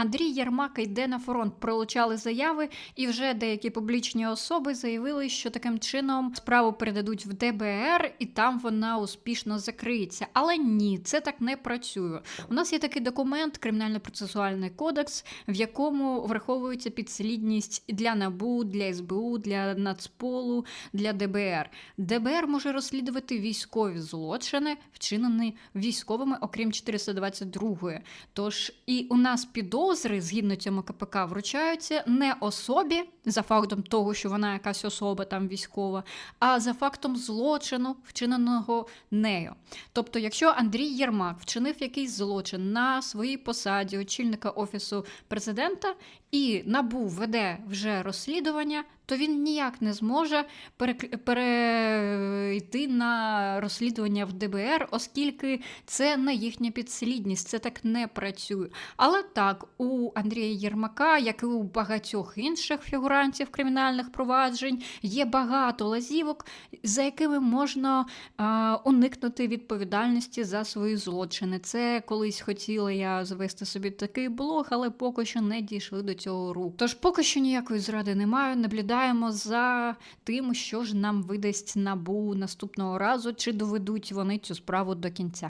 Андрій Єрмак йде на фронт. Пролучали заяви, і вже деякі публічні особи заявили, що таким чином справу передадуть в ДБР, і там вона успішно закриється. Але ні, це так не працює. У нас є такий документ, кримінально-процесуальний кодекс, в якому враховується підслідність для НАБУ, для СБУ, для Нацполу, для ДБР. ДБР може розслідувати військові злочини, вчинені військовими, окрім 422. Тож і у нас підозри згідно цьому КПК вручаються не особі за фактом того, що вона якась особа там військова, а за фактом злочину, вчиненого нею. Тобто, якщо Андрій Єрмак вчинив якийсь злочин на своїй посаді очільника офісу президента і набув веде вже розслідування, то він ніяк не зможе перейти на розслідування в ДБР, оскільки це не їхня підслідність, це так не працює. Але так, у Андрія Єрмака, як і у багатьох інших фігурантів кримінальних проваджень, є багато лазівок, за якими можна а, уникнути відповідальності за свої злочини. Це колись хотіла я завести собі такий блог, але поки що не дійшли до цього рук. Тож поки що ніякої зради немає. Наблюдаємо за тим, що ж нам видасть набу наступного разу, чи доведуть вони цю справу до кінця.